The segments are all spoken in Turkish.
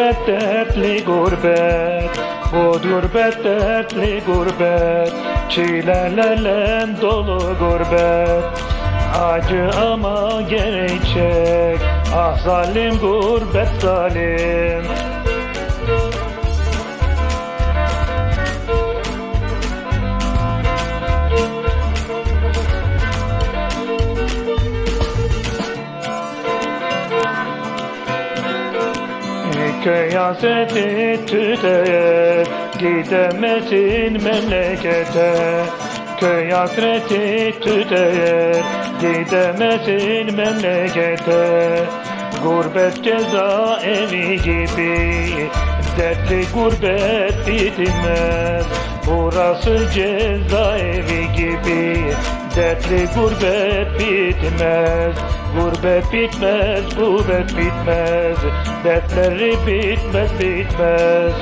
gurbet dertli gurbet. Bu gurbet dertli gurbet. Çilelerle dolu gurbet. Acı ama gerçek. Ah zalim gurbet zalim Köy hasreti tüter Gidemezsin memlekete. Köy hasreti tüter Gidemezsin memlekete. Gurbet ceza evi gibi Dertli gurbet bitmez Burası cezaevi gibi Dertli gurbet bitmez Gurbet bitmez, gurbet bitmez. Dertleri bitmez, bitmez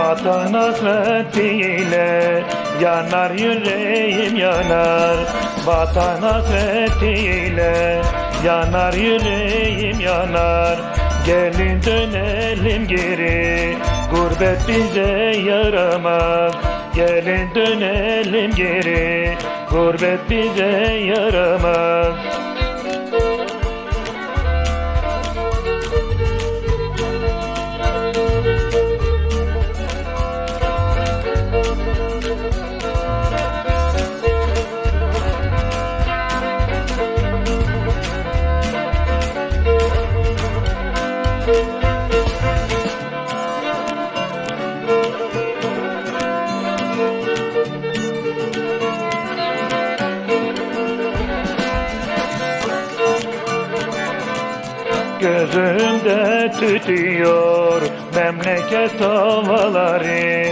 Vatan hasretiyle yanar yüreğim yanar. Vatan hasretiyle yanar yüreğim yanar. Gelin dönelim geri gurbet bize yaramaz. Gelin dönelim geri gurbet bize yaramaz Gözümde tütüyor memleket havaları.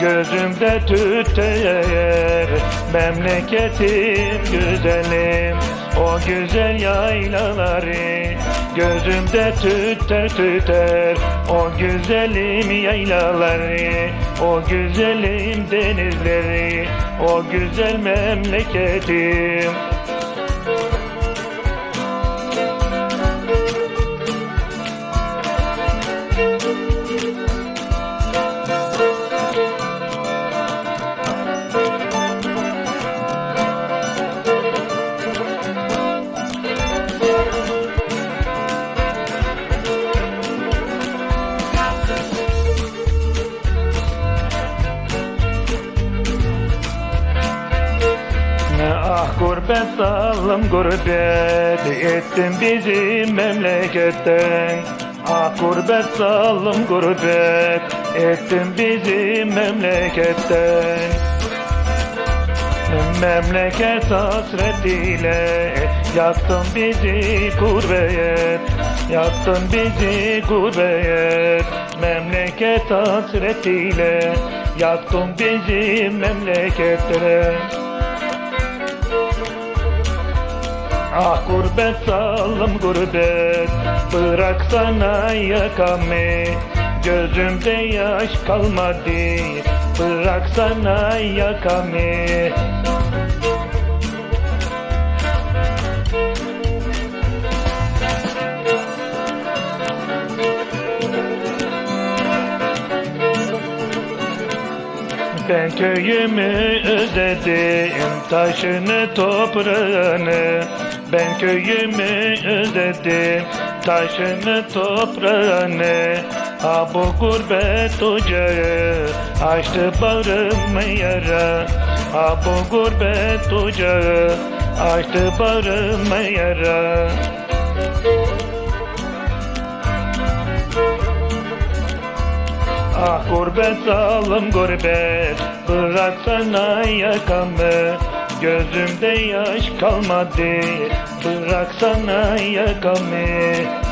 Gözümde tütüyor memleketim güzelim O güzel yaylaları Gözümde tüter tüter O güzelim yaylaları O güzelim denizleri O güzel memleketim Ah gurbet zalim gurbet Ettin bizi memleketten. Ah gurbet zalim gurbet Ettin bizi memleketten. Memleket hasretiyle Yaktın bizi gurbet Yaktın bizi gurbet Memleket hasretiyle Yaktın bizi memleketlere Ah gurbet zalim gurbet. Bıraksana yakamı. Gözümde yaş kalmadı. Bıraksana yakamı. Ben köyümü özledim, taşını toprağını. Ben köyümü özledim, taşını toprağını. Ha bu gurbet ocağı, açtı bağrımı yara. Ha bu gurbet ocağı, açtı bağrımı yara. Ah gurbet zalim gurbet Bıraksana yakamı Gözümde yaş kalmadı. Bıraksana yakamı